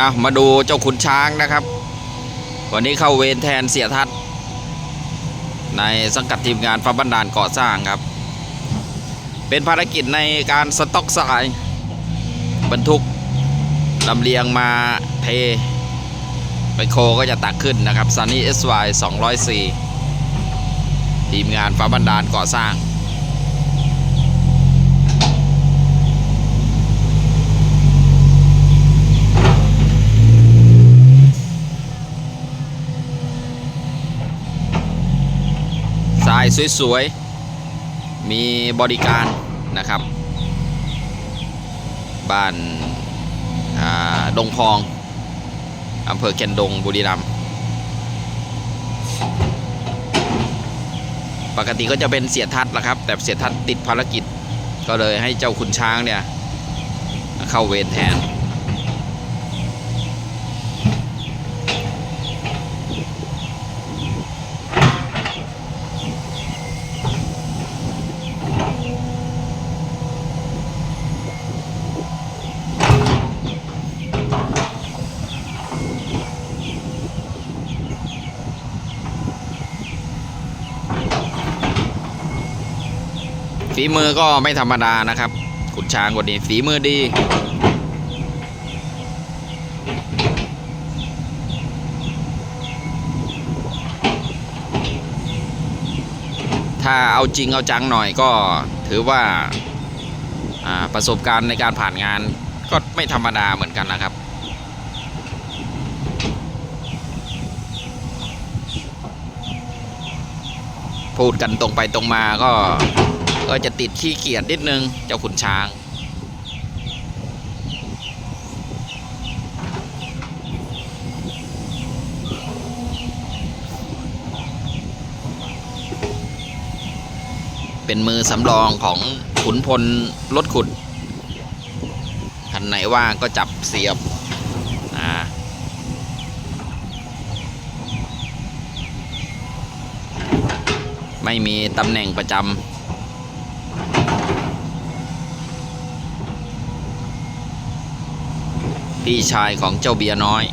อะมาดูเจ้าขุนช้างนะครับ วันนี้เข้าเวรแทนเสียทัศน์ในสังกัดทีมงานฟ้าบันดาลก่อสร้างครับ เป็นภารกิจในการสต็อกทรายบรรทุกลำเลียงมาเท ไปโคก็จะตักขึ้นนะครับ Sunny SY 204ทีมงานฟ้าบันดาลก่อสร้าง สวยๆ มีบริการนะครับ บ้านาดงพองอำเภอแคนดงบุรีรัมย์ปกติก็จะเป็นเสียทัศน์ละครับ แต่เสียทัศน์ติดภารกิจก็เลยให้เจ้าขุนช้างเนี่ย เข้าเวรแทน ฝีมือก็ไม่ธรรมดานะครับ ขุนช้างคนนี้ฝีมือดีถ้าเอาจริงเอาจังหน่อยก็ถือว่าอ่าประสบการณ์ในการผ่านงานก็ไม่ธรรมดาเหมือนกันนะครับ พูดกันตรงไปตรงมาก็ ก็จะติดขี้เกียจนิดนึง เจ้าขุนช้างเป็นมือสำรองของขุนพลรถขุด คันไหนว่างก็จับเสียบ อ่า ไม่มีตำแหน่งประจำ พี่ชายของเจ้าเบียร์น้อย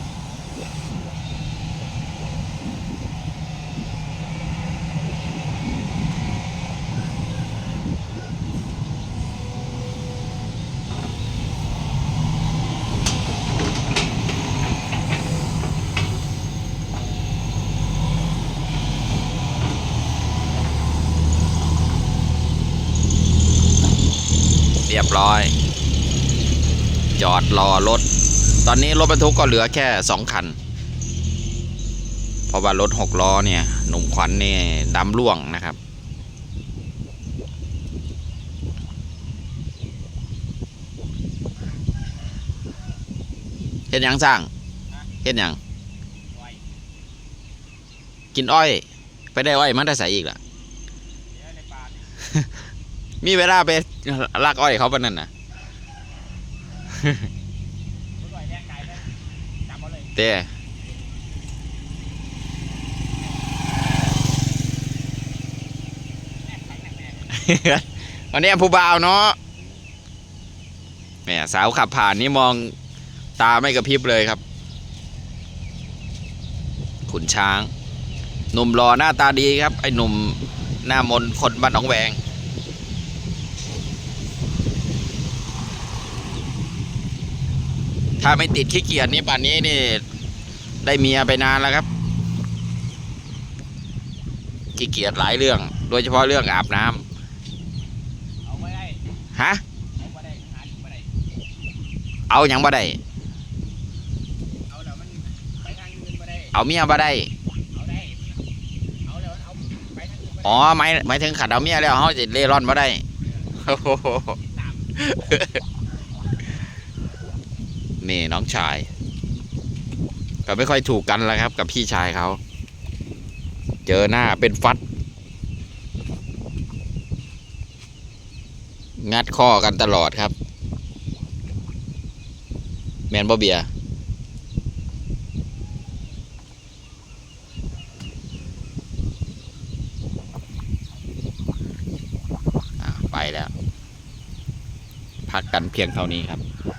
เรียบร้อย จอดรอรถ ตอนนี้รถบรรทุกก็เหลือแค่สองคัน เพราะว่ารถหกล้อเนี่ยหนุ่มขวัญนี่ดำร่วงนะครับ เห็นยังสร้างเห็นยังกินอ้อย ไปได้อ้อยมันได้ใส่อีกล่ะมีเวลาไปลักอ้อยเขาปะนั่นน่ะ เต้วันนี้ผู้บ่าวเนาะแหมสาวขับผ่านนี่มองตาไม่กระพริบเลยครับ ขุนช้าง หนุ่มรอหน้าตาดีครับ ไอ้หนุ่มหน้ามนคนบ้านหนองแวงถ้าไม่ติดขี้เกียจนี่ป่านนี้นี่ ได้เมียไปนานแล้วครับขี้เกียจหลายเรื่อง โดยเฉพาะเรื่องอาบน้ำเอาไม่ได้ฮะเอาไม่ได้หาไม่ได้เอาอย่างบ่ได้เอาแล้วมันไปทางอื่นไม่ได้เอาเมียบ่ได้เอาได้เอาแล้วเอาไปทางอื่นบ่ได้อ๋อหมายหมายถึงขัดเอาเมียแล้วเขาจะเล่ร่อนบ่ได้โอ้โหนี่น้องชาย ก็ไม่ค่อยถูกกันแล้วครับ กับพี่ชายเขา เจอหน้าเป็นฟัด งัดข้อกันตลอดครับ แมนบ่เบียไปแล้ว พักกันเพียงเท่านี้ครับ